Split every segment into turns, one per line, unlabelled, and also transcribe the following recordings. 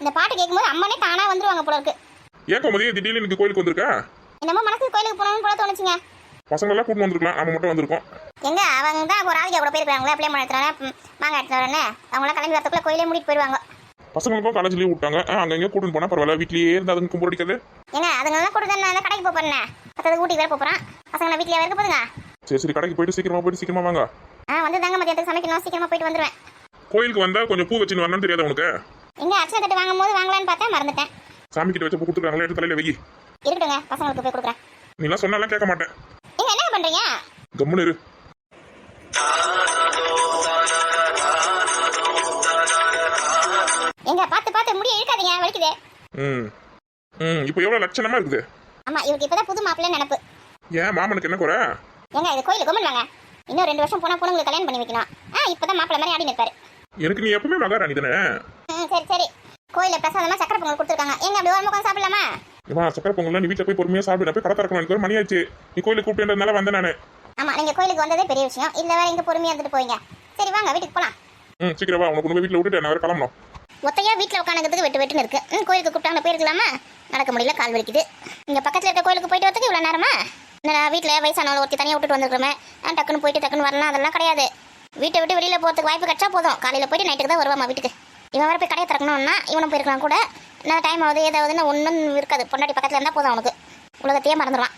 இந்த பாட்டு கேட்கும்போது அம்மனே தானா வந்துருவாங்க போல இருக்கு.
ஏன் கோமதி திடீர்னு இன்னைக்கு கோயிலுக்கு வந்திருக்க?
என்னமோ மனசு கோயிலுக்கு போகணும்னு போல தோணுச்சுங்க.
பசங்க எல்லாம் கூட்டு வந்திருக்கலாம் நம்ம மட்டும் வந்திருக்கோம்.
எங்க? அவங்க தான் ஒரு ராதிகா கூட போயிருக்காங்களே பிள்ளை எடுத்துறாங்க மாங்காய் எடுத்துறானே அவங்களாம் கிளம்பி வரத்துக்குள்ள கோயிலே மூடிட்டு போயிடுவாங்க.
பசங்களுக்கும் காலேஜ் லீவ் விட்டாங்க. அங்க எங்க கூட்டு போனா பரவாயில்ல. வீட்லயே இருந்து அதுங்க கும்பல் அடிக்கிறது
ஏங்க அதுங்கெல்லாம் கூட நான் கடைக்கு போறேன் பத்தது ஊட்டிக்கு வேற போறேன் பசங்க வீட்டில் இருக்க போதுங்க
சரி சரி கடைக்கு போயிட்டு சீக்கிரமா போயிட்டு சீக்கிரமா வாங்க.
ஆ வந்து தாங்க மதியத்துக்கு சமைக்கணும். சீக்கிரமா போயிட்டு வந்துருவேன்.
கோயிலுக்கு வந்தா கொஞ்சம் பூ வச்சுன்னு வரணும்னு தெரியாது உனக்கு?
எங்க அர்ச்சனை தட்டு வாங்கும் போது வாங்கலான்னு பார்த்தா மறந்துட்டேன்.
சாமி கிட்ட வச்சு பூ கொடுத்துருக்காங்களே எடுத்து தலையில வெயி.
இருக்கட்டுங்க பசங்களுக்கு போய் கொடுக்குறேன்.
நீ எல்லாம் சொன்னாலாம் கேட்க மாட்டேன்.
நீங்க என்ன பண்றீங்க?
கம்முன்னு இரு.
எங்க பார்த்து பார்த்து முடிய இழுக்காதீங்க வலிக்குது.
ம் ம் இப்போ எவ்வளவு லட்சணமா இருக்குது?
ஆமா இவருக்கு இப்பதான் புது மாப்பிள்ளை நினப்பு.
ஏன் மாமனுக்கு என்ன குறை?
ஏங்க இது கோயிலுக்கு கும்பிடு வாங்க இன்னும் ரெண்டு வருஷம் போனா பொண்ணுங்களுக்கு கல்யாணம் பண்ணி வைக்கணும். ஆ இப்பதான் மாப்பிள்ளை மாதிரி ஆடி நிற்பாரு.
எனக்கு நீ எப்பவுமே மகாராணி தானே?
சரி சரி. கோயில பிரசாதமா சக்கரை பொங்கல் கொடுத்துருக்காங்க. எங்க அப்படி ஒரு முகம் சாப்பிடலாமா?
இவன் சக்கரை பொங்கல் நீ வீட்டில் போய் பொறுமையா சாப்பிடு. போய் கடை திறக்கணும் எனக்கு ஒரு மணி ஆச்சு நீ கோயிலுக்கு கூப்பிட்டேன்றதுனால வந்தேன் நானு.
ஆமா நீங்க கோயிலுக்கு வந்ததே பெரிய விஷயம். இல்ல வேற இங்க பொறுமையா இருந்துட்டு போவீங்க சரி வாங்க வீட்டுக்கு போலாம்.
ம் சீக்கிரம் வா. உனக்கு கொண்டு போய் வீட்டில் விட்டுட்டு நான் வேற கிளம்பணும்.
ஒத்தையா வீட்டில் உட்காந்துக்கிறதுக்கு வெட்டு வெட்டுன்னு இருக்கு. ம் கோயிலுக்கு கூப்பிட்டாங்க போயிருக்கலாமா? நடக்க முடியல கால் வலிக்குது. இங்க பக்கத்துல இருக்க கோயிலுக்கு போயிட்டு வரதுக்கு இவ்வளவு நேரமா? என்னடா வீட்டில் வயசானவளை ஒருத்தி தனியாக விட்டுட்டு வந்துருக்கோமே ஆ, டக்குன்னு போயிட்டு டக்குன்னு வரலாம். அதெல்லாம் கிடையாது. வீட்டை விட்டு வெளியில் போகிறதுக்கு வாய்ப்பு கிடச்சா போதும். காலையில் போயிட்டு நைட்டுக்கு தான் வருவாம்மா வீட்டுக்கு. இவன் வேற போய் கடையை திறக்கணும்னா இவனும் போயிருக்கலாம் கூட. நான் டைம் ஆகுது ஏதாவதுன்னு ஒன்றும் இருக்காது. பொண்டாட்டி பக்கத்தில் இருந்தால் போதும் அவனுக்கு. உலகத்தையே மறந்துடுவான்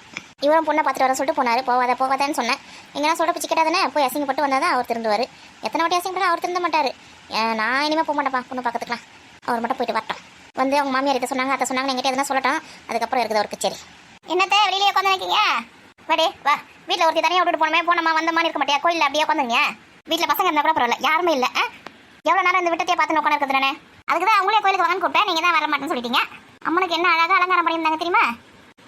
இவரும் பொண்ணை பார்த்துட்டு வர சொல்லிட்டு போனார். போகாத போவாதேன்னு சொன்னேன். எங்கன்னா சொல்ல பிச்சு கேட்டாதானே? போய் அசிங்கப்பட்டு வந்தால் தான் அவர் திருந்துவார். எத்தனை வாட்டி அசிங்கப்பட்டு அவர் திருந்த மாட்டார். நான் இனிமேல் போக மாட்டேப்பா பொண்ணு பார்க்கறதுக்கலாம் அவர் மட்டும் போயிட்டு வரட்டும். வந்து அவங்க மாமியார் இதை சொன்னாங்க அதை சொன்னாங்க எங்கிட்ட எதனா சொல்லட்டும். அதுக்கப்புறம் இருக்குது அவருக்கு. சரி. என்னத்தை வெளியிலே உட்காந்து நிற்கீங்க வாடி வா. வீட்டில் ஒருத்தி தனியாக விட்டுட்டு போனமே போனமா வந்த மாதிரி இருக்க மாட்டியா? கோயிலில் அப்படியே உட்காந்துங்க வீட்டில் பசங்க இருந்தால் கூட பரவாயில்ல. யாருமே இல்லை. எவ்வளோ நேரம் இந்த விட்டத்தையே பார்த்து உட்காந்து இருக்குது தானே? அதுக்கு தான் அவங்களே கோயிலுக்கு வாங்கன்னு கூப்பிட்டேன். நீங்கள் தான் வர மாட்டேன்னு சொல்லிட்டீங்க. அம்மனுக்கு என்ன அழகாக அலங்காரம் பண்ணியிருந்தாங்க தெரியுமா?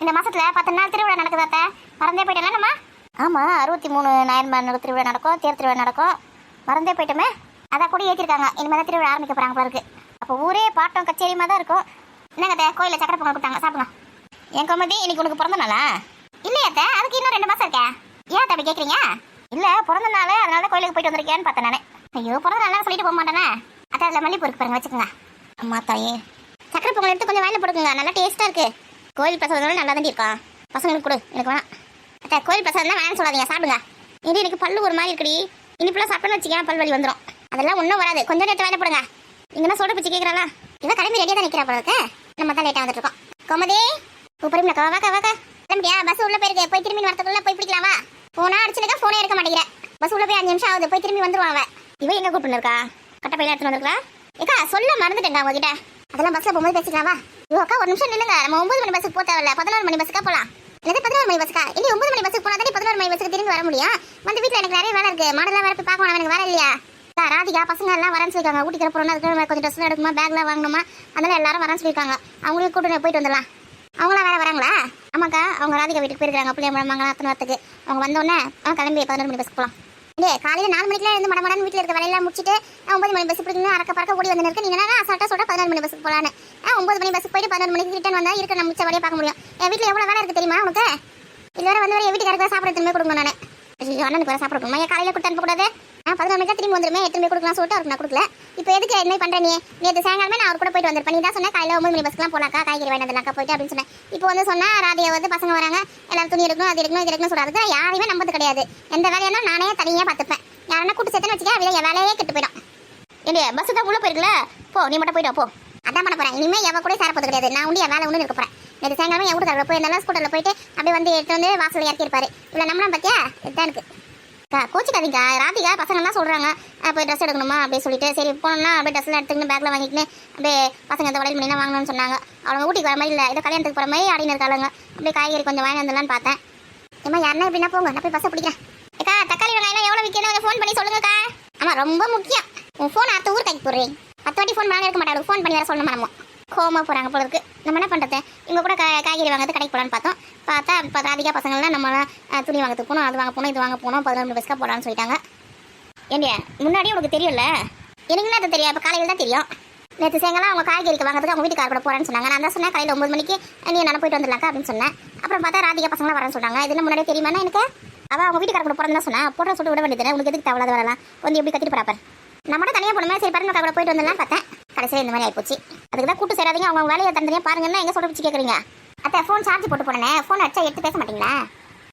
இந்த மாதத்தில் பத்து நாள் திருவிழா நடக்குது அத்தை. மறந்தே போயிட்டேன் நம்ம? ஆமாம் அறுபத்தி மூணு நாயன்மார் திருவிழா நடக்கும் தேர் திருவிழா நடக்கும். மறந்தே போயிட்டோமே. அதான் கூட ஏற்றிருக்காங்க இனிமேல் தான் திருவிழா ஆரம்பிக்க போகிறாங்க போல அப்போ ஊரே பாட்டம் கச்சேரியுமா தான் இருக்கும். என்னங்க அத்தை? கோயிலில் சக்கரை பொங்கல் கொடுத்தாங்க. சாப்பிடுங்க. என் கோமதி இன்னைக்கு உனக்கு பிறந்த நாளா? இல்லையா அத்தை. அதுக்கு இன்னும் ரெண்டு மாதம் இருக்கேன் ஏன் அத்தை அப்படி கேட்குறீங்க இல்லை பிறந்த நாள் அதனால தான் கோயிலுக்கு போயிட்டு வந்திருக்கேன்னு பார்த்தேன் ஐயோ பிறந்த நாள் சொல்லிட்டு போக மாட்டேனே. அத்தை அதில் மல்லிப்பூ இருக்கு பாருங்க வச்சுக்கோங்க. அம்மா தாயே. சக்கரை பொங்கல் எடுத்து கொஞ்சம் வாயில் போடுங்க நல்லா டேஸ்ட்டாக இருக்கு. கோயில் பிரசாதம் நல்லா தான் இருக்கும் பசங்களுக்கு கொடு எனக்கு வேணாம். அத்தை கோயில் பிரசாதம் தான் வேணாம்னு சொல்லாதீங்க சாப்பிடுங்க. இது எனக்கு பல்லு ஒரு மாதிரி இருக்குடி. இனிப்புலாம் சாப்பிட்டோன்னு வச்சுக்கேன் பல் வலி வந்துடும் அதெல்லாம் ஒன்றும் வராது. கொஞ்சம் நேரத்தை வேலை போடுங்க. இங்கன்னா சோடு பிச்சு கேட்குறாளா இவன் கிளம்பி ரெடியாக தான் நிற்கிறா போல நம்ம தான் லேட்டாக வந்துட்டு இருக்கோம். கோமதி கூப்பிடுங்களா வாக்கா வாக்கா கிளம்பியா பஸ் உள்ள போயிருக்கு. போய் திரும்பி வரத்துக்குள்ளே போய் பிடிக்கலாமா போனா அடிச்சுருக்கா ஃபோனே எடுக்க மாட்டேங்கிற. பஸ் உள்ள போய் அஞ்சு நிமிஷம் ஆகுது போய் திரும்பி வந்துருவான் அவன். இவன் எங்க கூப்பிட்டு இருக்கா? கட்ட பையில எடுத்துட்டு வந்திருக்கா? ஏக்கா சொல்ல மறந்துட்டேங்க உங்ககிட்ட. அதெல்லாம் பஸ்ல போகும்போது பேசிக்கலாமா? ஐயோ அக்கா ஒரு நிமிஷம் நில்லுங்க. நம்ம ஒன்பது மணி பஸ்ஸுக்கு போக தேவையில்ல. பதினோரு மணி பஸ்ஸுக்கா போலாம். என்னது பதினோரு மணி பஸ்ஸுக்கா இல்லை ஒன்பது மணி பஸ்ஸுக்கு போனா தானே பதினோரு மணி பஸ்ஸுக்கு திரும்பி வர முடியும்? வந்து வீட்டில் எனக்கு நிறைய வேலை இருக்கு. மாடலாம் வேற போய் பார்க்கணும். எனக்கு வேலை இல்லையா? அக்கா, ராதிகா பசங்க எல்லாம் வரேன்னு சொல்லிருக்காங்க ஊட்டிக்கிற போறோம்னா அதுக்கு கொஞ்சம் ட்ரெஸ் எடுக்கணுமா? பேக்லாம் வாங்கணுமா? அதெல்லாம் எல்லாரும் வரேன்னு சொல்லியிருக்காங்க. அவங்களையும் கூட்டு போயிட்டு வந்துடலாம். அவங்களாம் வேற வராங்களா? ஆமாக்கா அவங்க ராதிகா வீட்டுக்கு போயிருக்காங்க பிள்ளைய மங்கலாம் அத்தனை வரத்துக்கு. அவங்க வந்தோடனே அவன் கிளம்பி பதினோரு மணி பஸ்க்கு போகலாம் இல்லை காலையில நாலு மணிக்கெல்லாம் இருந்து மடமடான்னு வீட்டில் இருக்க வேலையெல்லாம் முடிச்சுட்டு ஒன்பது மணி பஸ் பிடிக்கணும் அறக்க பறக்க ஓடி வந்து இருக்கு நீங்க என்ன அசால்ட்டாக சொல்ற? பதினோரு மணி பஸ்க்கு போகலான்னு ஆ, ஒன்பது மணி பஸ்க்கு போயிட்டு பதினோரு மணிக்கு ரிட்டர்ன் வந்தா இருக்க நம்ம மிச்ச வழியா பார்க்க முடியும். என் வீட்டில் எவ்வளோ வேலை இருக்கு தெரியுமா உனக்கு? இல்ல வந்து வர என் வீட்டுக்கு சாப்பிட திரும்ப கொடுங்க நான். ஐயோ, அண்ணனுக்கு வேற சாப்பிட கொடுக்கணும்? ஏன் காலையில கொடுத்து அனுப்பக்கூடாது? பதினோரு மணிக்கு திரும்பி வந்துருமே எத்தனை கொடுக்கலாம் சொல்லிட்டு அவருக்கு நான் கொடுக்கல. இப்போ எதுக்கு என்ன பண்ற நீ? நேற்று சாயங்காலமே நான் அவர் கூட போயிட்டு வந்திருப்பேன். நீ தான் சொன்ன காலையில் ஒம்பது மணி பஸ்க்குலாம் போலாக்கா காய்கறி வேண்டாம் போயிட்டு அப்படின்னு சொன்னேன். இப்போ வந்து சொன்னால் ராதியா வந்து பசங்க வராங்க. எல்லாரும் துணி எடுக்கணும் அது எடுக்கணும் இது எடுக்கணும் சொல்றாரு. யாரையுமே நம்பது கிடையாது. எந்த வேலையா நானே தனியாக பார்த்துப்பேன். யாரன்னா கூட்டு சேர்த்துன்னு வச்சுக்க அவ என் வேலையே கெட்டு போயிடும். இல்லையா பஸ் தான் உள்ளே போயிருக்கல போ நீ மட்டும் போயிட்டு போ. அதான் பண்ண போகிறேன் இனிமேல் எவ கூட சேரப்போது கிடையாது. நான் உண்டு என் வேலை ஒன்று இருக்க போகிறேன் நேற்று சாயங்காலம் என் வீட்டுக்காரர் போய் இருந்தாலும் ஸ்கூட்டர்ல போயிட்டு அப்படியே வந்து எடுத்து வந்து வாசல்ல இறக்கியிருப்பாரு. இருப்பாரு இவ்வளவு பார்த்தியா இதுதான் இருக்குது கோச்சிக்காதீங்க. ராதிகா பசங்கள்லாம் சொல்கிறாங்க போய் ட்ரெஸ் எடுக்கணுமா அப்படியே சொல்லிட்டு. சரி போனோம்னா அப்படியே ட்ரெஸ்லாம் எடுத்துக்கின்னு பேக்கில் வாங்கிக்கின்னு அப்படியே பசங்க இந்த வளையல் மணிலாம் வாங்கணும்னு சொன்னாங்க. அவங்க ஊட்டிக்கு வர மாதிரி இல்லை. ஏதோ கல்யாணத்துக்கு போகிற மாதிரி ஆடினு இருக்காளுங்க. அப்படியே காய்கறி கொஞ்சம் வாங்கி வந்துடலான்னு பார்த்தேன். ஏமா யாருன்னா எப்படின்னா போங்க. நான் போய் பஸ்ஸை பிடிக்கிறேன். அக்கா தக்காளி வெங்காயம் எவ்வளோ விற்கணும் ஃபோன் பண்ணி சொல்லுங்கக்கா. ஆமாம் ரொம்ப முக்கியம். உன் ஃபோன் அடுத்த ஊர் கைக்கு போடுறேன் பத்து வாட்டி ஃபோன் பண்ணாலும் இருக்க மாட்டாங்க ஃபோன் பண்ணி வர சொல்லணும் நம்ம? கோமா போகிறாங்க போல இருக்கு நம்ம என்ன பண்ணுறது இவங்க கூட கா காய்கறி வாங்கிறது கடைக்கு போகலான்னு பார்த்தோம். பார்த்தா இப்போ ராதிகா பசங்கள்லாம் நம்ம துணி வாங்கிறதுக்கு போகணும் அது வாங்க போகணும் இது வாங்க போகணும் பதினொன்று மணி போகலான்னு சொல்லிட்டாங்க. ஏண்டியா முன்னாடி உனக்கு தெரியும்ல? எனக்குன்னா அது தெரியும்? இப்போ காலையில் தான் தெரியும். நேற்று சாயங்காலம் அவங்க காய்கறிக்கு வாங்குறதுக்கு அவங்க வீட்டுக்கார கூட போகிறேன்னு சொன்னாங்க. நான் தான் சொன்னேன் காலையில் ஒம்பது மணிக்கு நீ நான் போயிட்டு வந்துடலாக்கா அப்படின்னு சொன்னேன். அப்புறம் பார்த்தா ராதிகா பசங்களாம் வரேன்னு சொன்னாங்க இதெல்லாம் முன்னாடியே தெரியுமா எனக்கு? அவள் அவங்க வீட்டுக்கார கூட போகிறேன்னு தான் சொன்னேன் போடுற சொல்லிட்டு விட வேண்டியது உங்களுக்கு எதுக்கு தவளாத வரலாம் வந்து எப்படி கத்திட்டு போறாப்பர் நம்ம மட்டும் தனியாக போனோமே சரி பரவாயில்ல கூட போயிட்டு வந்துடலாம் பார்த்தேன். கடைசியில் இந்த மாதிரி ஆயிப்போச்சு. அதுக்கு தான் கூட்டு சேராதீங்க அவங்க வேலையை தந்தனியாக பாருங்கன்னா எங்கே சொல்ல பிச்சு கேட்குறீங்க அத்தை ஃபோன் சார்ஜ் போட்டு போனேன் ஃபோன் அடிச்சா எடுத்து பேச மாட்டீங்களா?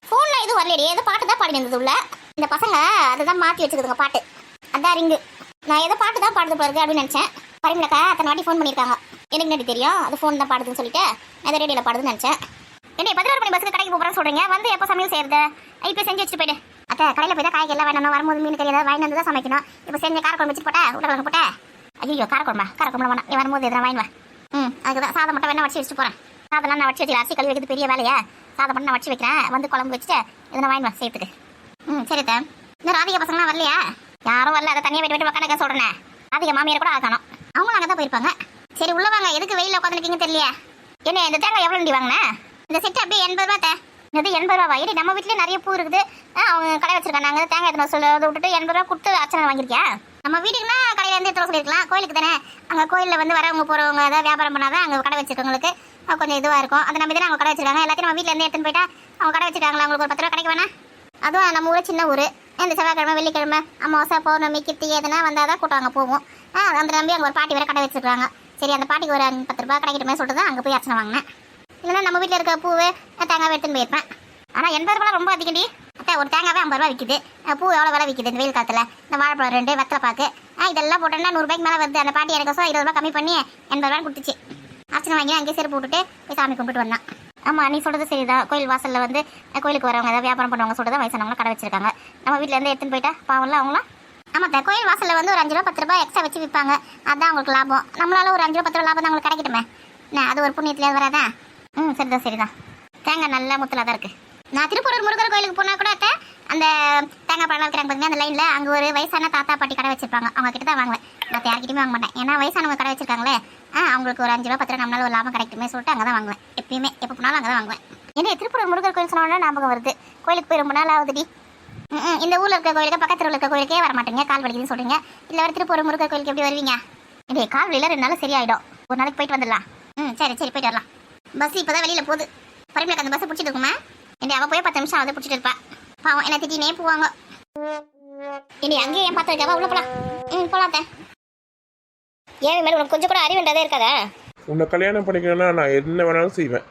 ஃபோன்ல எதுவும் வரலடி ஏதோ பாட்டு தான் பாடி இருந்தது உள்ள. இந்த பசங்க அதுதான் மாற்றி வச்சுக்குதுங்க பாட்டு. அதான் ரிங்கு. நான் ஏதோ பாட்டு தான் பாடுது போகிறது அப்படின்னு நினச்சேன். பரிமலக்கா அத்தனை வாட்டி ஃபோன் பண்ணியிருக்காங்க. எனக்கு என்னடி தெரியும்? அது ஃபோன் தான் பாடுதுன்னு சொல்லிட்டு நான் ரேடியோவில் பாடுதுன்னு நினச்சேன். என்ன பதினோரு மணி பஸ்ஸுக்கு கடைக்கு போகிறேன்னு சொல்கிறீங்க வந்து எப்போ சமையல் செய்யறது? இப்போ செஞ்சு வச்சுட்டு போயிடு. அத்தை கடையில் போய் தான் காய்கறி எல்லாம் வேணும் வரும்போது மீன் கறி ஏதாவது வாங்கி வந்து தான் சமைக்கணும். இப்போ செஞ்ச காரக்குழம்பு வச்சுட்டு போட்டேன் உடல் போட்டேன் ஐயோ காரக்குழம்பா காரக்குழம்பு வேணாம் நீ வரும்போது எதனா வாங்கி வா. ம் அதுக்கு தான் சாதம் மட்டும் வேணா வச்சு வச்சுட்டு போகிறேன் சாதம்லாம் நான் வச்சு வச்சுக்கிறேன் அரிசி கழுவி வைக்கிறது பெரிய வேலையா? சாதம் மட்டும் நான் வச்சு வைக்கிறேன். வந்து குழம்பு வச்சுட்டு எதனா வாங்கி வா சேர்த்துக்கு. ம் சரி தான் இன்னும் ராதிகா பசங்களாம் வரலையா? யாரும் வரல. அதை தனியாக போயிட்டு போயிட்டு உட்காந்து சொல்கிறேன் ராதிகா மாமியார் கூட ஆகணும் அவங்களும் அங்கே தான் போயிருப்பாங்க. சரி உள்ள வாங்க எதுக்கு வெயில உட்காந்துருக்கீங்க தெரியல என்ன இந்த தேங்காய் எவ்வளோ வண்டி வாங்கினேன் இந்த செட்டு அப்படியே எண்பது ரூபா தே இது எண்பது ரூபா ஏடி நம்ம வீட்லயே நிறைய பூ இருக்குது. ஆ, அவங்க கடை வச்சிருக்காங்க. நாங்கள் தேங்காய் எத்தனை சொல்ல விட்டுட்டு எண்பது ரூபா கொடுத்து அச்சனை வாங்கியிருக்கியா? நம்ம வீட்டுக்குன்னா கடையில இருந்து எடுத்து சொல்லியிருக்கலாம் கோயிலுக்கு தானே? அங்கே கோயிலில் வந்து வரவங்க போகிறவங்க ஏதாவது வியாபாரம் பண்ணாதான் அங்கே கடை வச்சிருக்கவங்களுக்கு கொஞ்சம் இதுவாக இருக்கும். அதை நம்பி தான் அவங்க கடை வச்சிருக்காங்க. எல்லாத்தையும் நம்ம வீட்டிலேருந்து எடுத்துன்னு போயிட்டா அவங்க கடை வச்சிருக்காங்களா? அவங்களுக்கு ஒரு பத்து ரூபா கிடைக்க வேணா அதுவும் நம்ம ஊர் சின்ன ஊர். இந்த செவ்வாய்க்கிழமை வெள்ளிக்கிழமை அமாவாசை பௌர்ணமி கிருத்தி எதுனா வந்தால் தான் கூட்டம் அங்கே ஆ அந்த நம்பி அங்கே ஒரு பாட்டி வேறு கடை வச்சிருக்காங்க. சரி அந்த பாட்டிக்கு ஒரு அஞ்சு பத்து ரூபா கிடைக்கிட்டுமே சொல்லிட்டு தான் அங்கே போய் அர்ச்சனை வாங்கினேன். இல்லைன்னா நம்ம வீட்டில் இருக்க பூவு தேங்காய் எடுத்துன்னு போயிருப்பேன். ஆனால் எண்பது ரூபா ரொம்ப அதிகண்டி அத்தை ஒரு தேங்காவே ஐம்பது ரூபா விற்கிது பூ எவ்வளோ விலை விற்கிது இந்த வெயில் காலத்தில்? இந்த வாழைப்பழம் ரெண்டு வெத்தலை பாக்கு. ஆ இதெல்லாம் போட்டோன்னா நூறுபாய்க்கு மேலே வருது. அந்த பாட்டி எனக்கு இருபது ரூபா கம்மி பண்ணி எண்பது ரூபா கொடுத்துச்சு. அர்ச்சனை வாங்கி அங்கேயே செருப்பு போட்டுட்டு போய் சாமி கும்பிட்டு வந்தான். ஆமாம் நீ சொல்கிறது சரிதான். கோயில் வாசலில் வந்து கோயிலுக்கு வரவங்க ஏதாவது வியாபாரம் பண்ணுவாங்க சொல்லிட்டு வயசானவங்க கடை வச்சிருக்காங்க. நம்ம வீட்டிலேருந்து எடுத்துன்னு போயிட்டா பாவம்ல அவங்களாம்? ஆமாம் கோயில் வாசலில் வந்து ஒரு அஞ்சு ரூபா பத்து ரூபா எக்ஸ்ட்ரா வச்சு விற்பாங்க அதான் அவங்களுக்கு லாபம். நம்மளால ஒரு அஞ்சு ரூபா பத்து ரூபா லாபம் தான் அவங்களுக்கு கிடைக்கட்டுமே. அது ஒரு புண்ணியத்துலேயே வராதா? ம் சரிதான் சரிதான். தேங்காய் நல்லா முத்தலாக தான் இருக்குது நான் திருப்பூர் முருகர் கோயிலுக்கு போனால் கூட அத்தை, அந்த தேங்காய் பழம் வைக்கிறாங்க பார்த்தீங்க அந்த லைனில் அங்கே ஒரு வயசான தாத்தா பாட்டி கடை வச்சிருப்பாங்க. அவங்க கிட்ட தான் வாங்குவேன். நான் யார்கிட்டயுமே வாங்க மாட்டேன். ஏன்னா வயசானவங்க கடை வச்சிருக்காங்களே ஆ அவங்களுக்கு ஒரு அஞ்சு ரூபா பத்து ரூபா நம்மளால ஒரு லாபம் கிடைக்குமே சொல்லிட்டு அங்கே தான் வாங்குவேன். எப்பயுமே எப்போ போனாலும் அங்கே தான் வாங்குவேன். ஏன்னா திருப்பூர் முருகர் கோயில் சொன்னோன்னா ஞாபகம் வருது. கோயிலுக்கு போய் ரொம்ப நாள் ஆகுதுடி. ம், இந்த ஊரில் இருக்க கோயிலுக்கு பக்கத்தில் இருக்க கோயிலுக்கே வர மாட்டீங்க. கால் வலிக்குதுன்னு சொல்றீங்க. இல்லை வர திருப்பூர் முருகர் கோயிலுக்கு எப்படி வருவீங்க? இதே கால் வழியில் ரெண்டு நாள் சரியாயிடும். ஒரு நாளைக்கு போயிட்டு வந்துடலாம். ம் சரி சரி போயிட்டு வரலாம். பஸ் இப்போ தான் வெளியில் போகுது. பரிமளுக்கு அந்த பஸ்ஸை பிடிச்சிட்டு இருக்குமா என்ன அவள் போய் பத்து நிமிஷம் அதை பிடிச்சிட்டு இருப்பா. பாவம் என்ன திட்டினே போவாங்க. இனி அங்கேயே ஏன் பார்த்து வைக்காவா உள்ள போலாம். ம் போலாம் அத்தை. ஏன் மேலே உனக்கு கொஞ்சம் கூட அறிவுன்றதே இருக்காதா?
உன்னை கல்யாணம் பண்ணிக்கணும்னா நான் என்ன வேணாலும் செய்வேன்.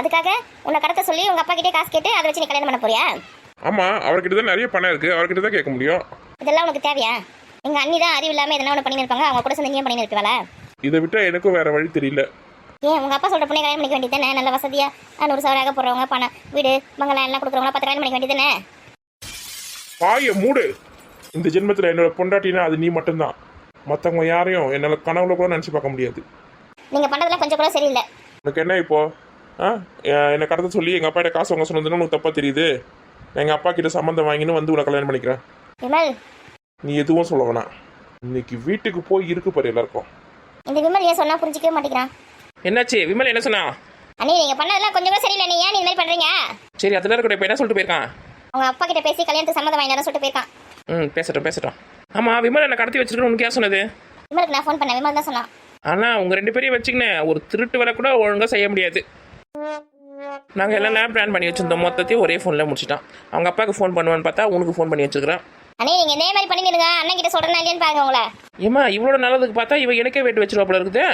அதுக்காக உன்னை கடத்த சொல்லி உங்க அப்பா கிட்டே காசு கேட்டு அதை வச்சு நீ கல்யாணம் பண்ண போறியா?
ஆமாம் அவர்கிட்ட தான் நிறைய பணம் இருக்குது அவர்கிட்ட தான் கேட்க முடியும்.
இதெல்லாம் உனக்கு தேவையா? எங்க அண்ணி தான் அறிவு இல்லாம எதனா ஒன்று பண்ணியிருப்பாங்க அவங்க கூட சேர்ந்து நீயும் பண்ணி இருப்பாளா
இதை விட்டால் எனக்கும் வேற வழி தெரியல.
ஏன் உங்க அப்பா சொல்ற பொண்ணை கல்யாணம் பண்ணிக்க வேண்டியதானே நல்ல வசதியா அஹ், நூறு சவராக போடுறவங்க பணம் வீடு பங்களா எல்லாம் கொடுக்குறவங்களா பத்து கல்யாணம் பண்ணிக்க வேண்டியதானே
பாய மூடு. இந்த ஜென்மத்தில் என்னோட பொண்டாட்டினா அது நீ மட்டும்தான். மற்றவங்க யாரையும் என்னால் கனவுல கூட நினச்சி பார்க்க முடியாது.
நீங்க பண்றதெல்லாம் கொஞ்சம் கூட சரியில்லை.
உனக்கு என்ன இப்போ? ஆ? என்னை கடத்த சொல்லி எங்கள் அப்பாட்ட காசு வாங்க சொன்னதுன்னு உனக்கு தப்பாக தெரியுது. எங்கள் அப்பா கிட்ட சம்மந்தம் வாங்கின்னு வந்து உன்னை கல்யாணம் பண்ணிக்கிறேன்.
விமல்.
நீ எதுவும் சொல்ல வேணாம். இன்னைக்கு வீட்டுக்கு போய் இருக்கு பாரு எல்லாருக்கும்.
இந்த விமல் ஏன் சொன்னா புரிஞ்சிக்கவே மாட்டேங்கிறான்.
என்னாச்சு? விமல் என்ன சொன்னா?
அண்ணி நீங்க பண்ணதெல்லாம் கொஞ்சம் கூட சரியில்லை. நீ ஏன் இந்த மாதிரி பண்றீங்க?
சரி அதெல்லாம் இருக்கட்டும் இப்போ என்ன சொல்லிட்டு போயிருக்கான்?
உங்க அப்பா கிட்ட பேசி கல்யாணத்துக்கு சம்மதம் வாங்கினாலும் சொல்லிட்டு போயிருக்கான்.
ம் பேசட்டும் பேசட்டும். ஆமாம் விமல் என்ன கடத்தி வச்சிருக்கணும் உனக்கு யார் சொன்னது?
விமலுக்கு நான் ஃபோன் பண்ணேன். விமல் தான் சொன்னான்.
ஆனால் உங்கள் ரெண்டு பேரையும் வச்சுக்கினே ஒரு திருட்டு வேலை கூட ஒழுங்காக செய்ய முடியாது. நாங்கள் எல்லாம் நேரம் பிளான் பண்ணி வச்சிருந்தோம்? மொத்தத்தையும் ஒரே ஃபோனில் முடிச்சிட்டான். அவங்க அப்பாவுக்கு ஃபோன் பண்ணுவான்னு பார்த்தா உனக்கு ஃபோன் பண்ணி வச்சிருக்கிறேன்.
அண்ணே நீங்க இதே மாதிரி பண்ணிடுங்க அண்ணன் கிட்ட சொல்றேன்னா இல்லையான்னு பாருங்க உங்களை.
ஏம்மா இவ்வளோ நல்லதுக்கு பார்த்தா இவன் எனக்கே வெயிட் வச்சிருவா போல இருக்குது.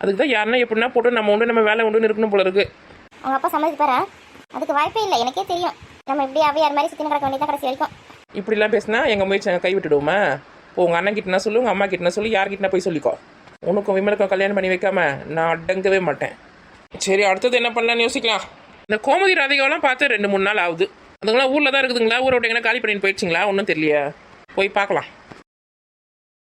அதுக்கு தான் யாருன்னா எப்படின்னா போட்டு நம்ம உண்டு நம்ம வேலை உண்டுன்னு இருக்கணும் போல இருக்கு.
உங்க அப்பா சம்மதிப்பாரா அதுக்கு வாய்ப்பே இல்லை. எனக்கே தெரியும். நம்ம இப்படி அவையார் மாதிரி சுத்தி கிடக்க வேண்டியதான் கடைசி வரைக்கும்.
இப்படிலாம் பேசினா எங்கள் முயற்சி கை விட்டுடுவோமா இப்போ உங்கள் அண்ணன் கிட்டனா சொல்லு உங்கள் அம்மா கிட்டனா சொல்லி யார்கிட்டனா போய் சொல்லிக்கோ. உனக்கும் விமலுக்கும் கல்யாணம் பண்ணி வைக்காம நான் அடங்கவே மாட்டேன். சரி அடுத்தது என்ன பண்ணலாம்னு யோசிக்கலாம். இந்த கோமதி ராதிகாவெல்லாம் பார்த்து ரெண்டு மூணு நாள் ஆகுது. அதுங்களாம் ஊரில் தான் இருக்குதுங்களா? ஊரை விட்டு எங்கன்னா காலி பண்ணிட்டு போயிடுச்சிங்களா? ஒன்றும் தெரியலையா. போய் பார்க்கலாம்.